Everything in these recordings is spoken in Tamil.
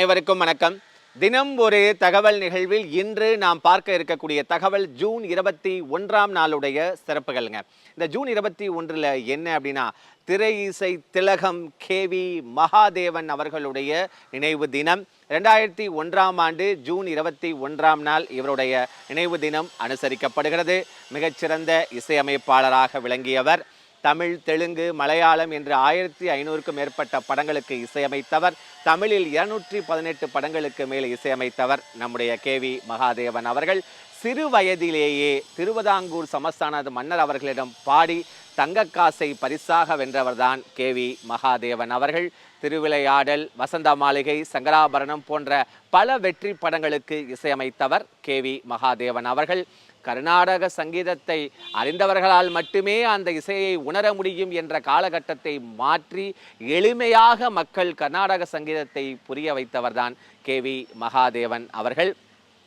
அனைவருக்கும் வணக்கம். தினம் ஒரு தகவல் நிகழ்வில் இன்று நாம் பார்க்க இருக்கக்கூடிய தகவல் ஜூன் இருபத்தி ஒன்றாம் நாளுடைய சிறப்புகள்ங்க. இந்த ஜூன் இருபத்தி ஒன்றில் என்ன அப்படின்னா திரை இசை திலகம் கே வி மகாதேவன் அவர்களுடைய நினைவு தினம். ரெண்டாயிரத்தி ஒன்றாம் ஆண்டு ஜூன் இருபத்தி ஒன்றாம் நாள் இவருடைய நினைவு தினம் அனுசரிக்கப்படுகிறது. மிகச்சிறந்த இசையமைப்பாளராக விளங்கியவர். தமிழ் தெலுங்கு மலையாளம் என்று ஆயிரத்தி ஐநூறுக்கும் மேற்பட்ட படங்களுக்கு இசையமைத்தவர். தமிழில் இருநூற்றி பதினெட்டு படங்களுக்கு மேல் இசையமைத்தவர் நம்முடைய கேவி மகாதேவன் அவர்கள். சிறு வயதிலேயே திருவிதாங்கூர் சமஸ்தானது மன்னர் அவர்களிடம் பாடி தங்கக்காசை பரிசாக வென்றவர்தான் கேவி மகாதேவன் அவர்கள். திருவிளையாடல் வசந்த மாளிகை சங்கராபரணம் போன்ற பல வெற்றி படங்களுக்கு இசையமைத்தவர் கேவி மகாதேவன் அவர்கள். கர்நாடக சங்கீதத்தை அறிந்தவர்களால் மட்டுமே அந்த இசையை உணர முடியும் என்ற காலகட்டத்தை மாற்றி எளிமையாக மக்கள் கர்நாடக சங்கீதத்தை புரிய வைத்தவர்தான் கேவி மகாதேவன் அவர்கள்.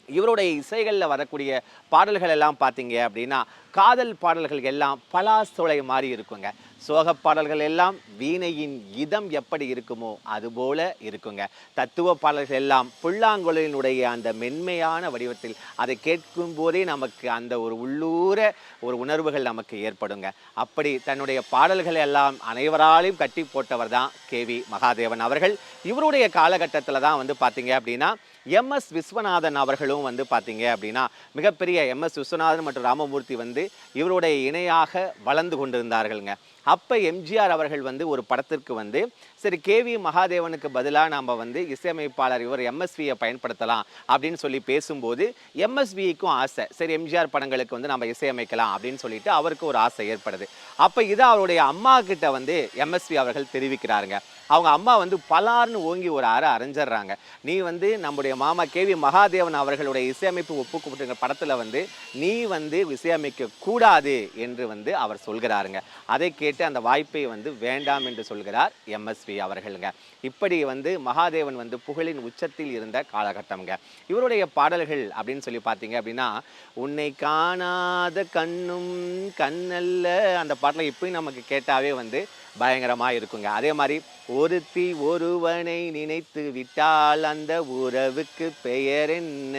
இவருடைய இசைகளில் வரக்கூடிய பாடல்கள் எல்லாம் பார்த்தீங்க அப்படின்னா காதல் பாடல்கள் எல்லாம் பலாசோலை மாதிரி இருக்குங்க. சோகப் பாடல்கள் எல்லாம் வீணையின் இதம் எப்படி இருக்குமோ அதுபோல இருக்குங்க. தத்துவ பாடல்கள் எல்லாம் புல்லாங்குழலினுடைய அந்த மென்மையான வடிவத்தில் அதை கேட்கும் போதே நமக்கு அந்த ஒரு உள்ளூர ஒரு உணர்வுகள் நமக்கு ஏற்படுங்க. அப்படி தன்னுடைய பாடல்கள் எல்லாம் அனைவராலையும் கட்டி போட்டவர் தான் கேவி மகாதேவன் அவர்கள். இவருடைய காலகட்டத்தில் தான் வந்து பார்த்தீங்க அப்படின்னா எம்எஸ் விஸ்வநாதன் அவர்களும் வந்து பார்த்தீங்க அப்படின்னா மிகப்பெரிய எம்எஸ் விஸ்வநாதன் மற்றும் ராமமூர்த்தி வந்து இவருடைய இணையாக வளர்ந்து கொண்டிருந்தார்கள்ங்க. அப்போ எம்ஜிஆர் அவர்கள் வந்து ஒரு படத்திற்கு வந்து சரி கேவி மகாதேவனுக்கு பதிலாக நாம் வந்து இசையமைப்பாளர் இவர் எம்எஸ்வியை பயன்படுத்தலாம் அப்படின்னு சொல்லி பேசும்போது எம்எஸ்விக்கும் ஆசை. சரி எம்ஜிஆர் படங்களுக்கு வந்து நம்ம இசையமைக்கலாம் அப்படின்னு சொல்லிட்டு அவருக்கு ஒரு ஆசை ஏற்படுது. அப்போ இதை அவருடைய அம்மா கிட்ட வந்து எம்எஸ்வி அவர்கள் தெரிவிக்கிறாருங்க. அவங்க அம்மா வந்து பலார்னு ஓங்கி ஒரு அறை அரைஞ்சிடுறாங்க. நீ வந்து நம்முடைய மாமா கேவி மகாதேவன் அவர்களுடைய இசையமைப்பு ஒப்புக்கொடுத்த படத்தில் வந்து நீ வந்து இசையமைக்க கூடாது என்று வந்து அவர் சொல்கிறாருங்க. அதை கேட்டு அந்த வாய்ப்பை வந்து வேண்டாம் என்று சொல்கிறார் எம்எஸ்வி அவர்களுங்க. இப்படி வந்து மகாதேவன் வந்து புகழின் உச்சத்தில் இருந்த காலகட்டம்ங்க. இவருடைய பாடல்கள் அப்படின்னு சொல்லி பார்த்தீங்க அப்படின்னா உன்னை காணாத கண்ணும் கண்ணல்ல அந்த பாட்டில் இப்பயும் நமக்கு கேட்டாவே வந்து பயங்கரமாக இருக்குங்க. அதே மாதிரி ஒருத்தி ஒருவனை நினைத்து விட்டால் அந்த உறவுக்கு பெயர் என்ன?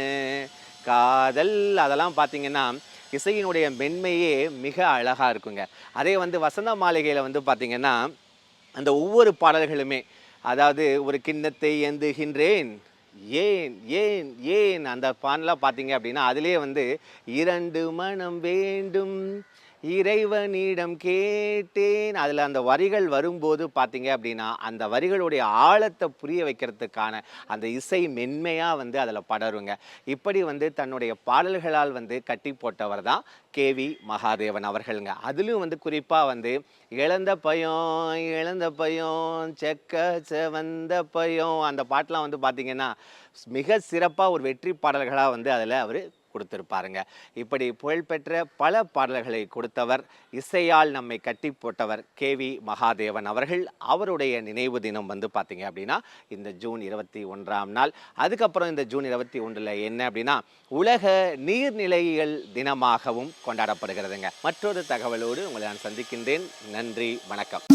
காதல் அதெல்லாம் பார்த்தீங்கன்னா இசையினுடைய மென்மையே மிக அழகாக இருக்குங்க. அதே வந்து வசந்த மாளிகையில் வந்து பார்த்தீங்கன்னா அந்த ஒவ்வொரு பாடல்களுமே அதாவது ஒரு கிண்ணத்தை ஏந்துகின்றேன் ஏன் ஏன் ஏன் அந்த பாடலாம் பார்த்தீங்க அப்படின்னா அதிலே வந்து இரண்டு மனம் வேண்டும் இறைவனிடம் கேட்டேன். அதில் அந்த வரிகள் வரும்போது பார்த்தீங்க அப்படின்னா அந்த வரிகளுடைய ஆழத்தை புரிய வைக்கிறதுக்கான அந்த இசை மென்மையாக வந்து அதில் படருங்க. இப்படி வந்து தன்னுடைய பாடல்களால் வந்து கட்டி போட்டவர் தான் கேவி மகாதேவன் அவர்களுங்க. அதிலும் வந்து குறிப்பாக வந்து இழந்த பயம் இழந்த பயம் செக்க செவந்த பயம் அந்த பாட்டெலாம் வந்து பார்த்திங்கன்னா மிக சிறப்பாக ஒரு வெற்றி பாடல்களாக வந்து அதில் அவர் கொடுத்திருப்பாருங்க. இப்படி புகழ்பெற்ற பல பாடல்களை கொடுத்தவர் இசையால் நம்மை கட்டி போட்டவர் கேவி மகாதேவன் அவர்கள். அவருடைய நினைவு தினம் வந்து பார்த்தீங்க அப்படின்னா இந்த ஜூன் இருபத்தி ஒன்றாம் நாள். அதுக்கப்புறம் இந்த ஜூன் இருபத்தி ஒன்றில் என்ன அப்படின்னா உலக நீர்நிலைகள் தினமாகவும் கொண்டாடப்படுகிறதுங்க. மற்றொரு தகவலோடு உங்களை நான் சந்திக்கின்றேன். நன்றி வணக்கம்.